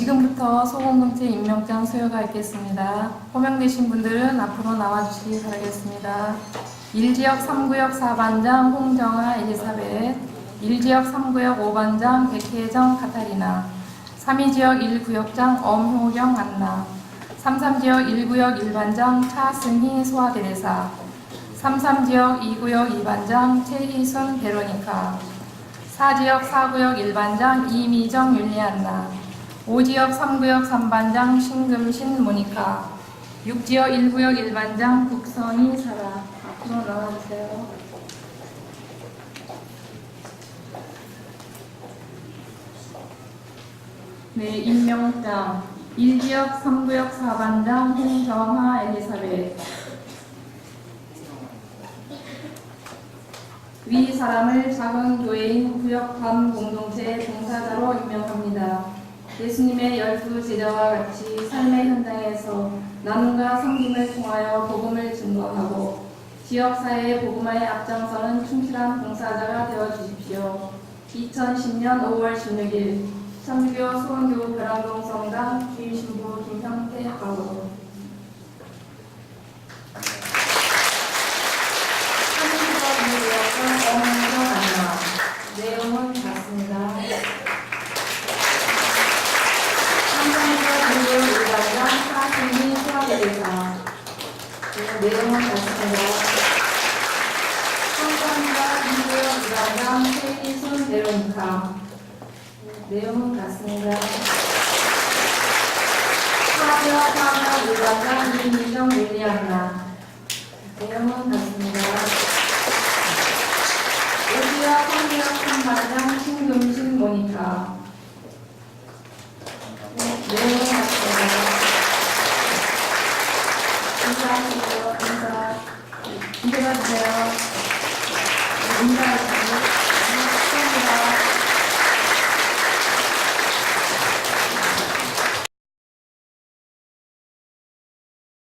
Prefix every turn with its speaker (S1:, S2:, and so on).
S1: 지금부터 소공동체 임명장 수여가 있겠습니다. 호명되신 분들은 앞으로 나와주시기 바라겠습니다. 1지역 3구역 4반장 홍정아 엘리사벳, 1지역 3구역 5반장 백혜정 카타리나, 32지역 1구역장 엄효경 안나, 33지역 1구역 1반장 차승희 소아대대사, 33지역 2구역 2반장 최희순 베로니카, 4지역 4구역 1반장 이미정 율리안나, 5지역 3구역 3반장 신금신 모니카, 6지역 1구역 1반장 국선이 사라. 앞으로 나와주세요. 네, 임명장. 1지역 3구역 4반장 홍정화 엘리사벳. 위 사람을 작은 교회인 구역 밤 공동체 봉사자로 임명합니다. 예수님의 열두 제자와 같이 삶의 현장에서 나눔과 섬김을 통하여 복음을 증거하고 지역사회의 복음화에 앞장서는 충실한 봉사자가 되어 주십시오. 2010년 5월 16일 천주교 수원교 벼랑동 성당 주임신부 김형태 하고 한국어 어머니가 만나 내용은 같습니다. 삼성과 그리고 일반장 사진이 수학대사 내용은 같습니다. 삼성과 그리고 일반장 최희순 베로니카 내용은 같습니다. 사지와 사과 일반장 이미정 윌리안나 내용은 같습니다. 오지와 성기학 선반장 신금 인정하세요. 네, 인정하세요.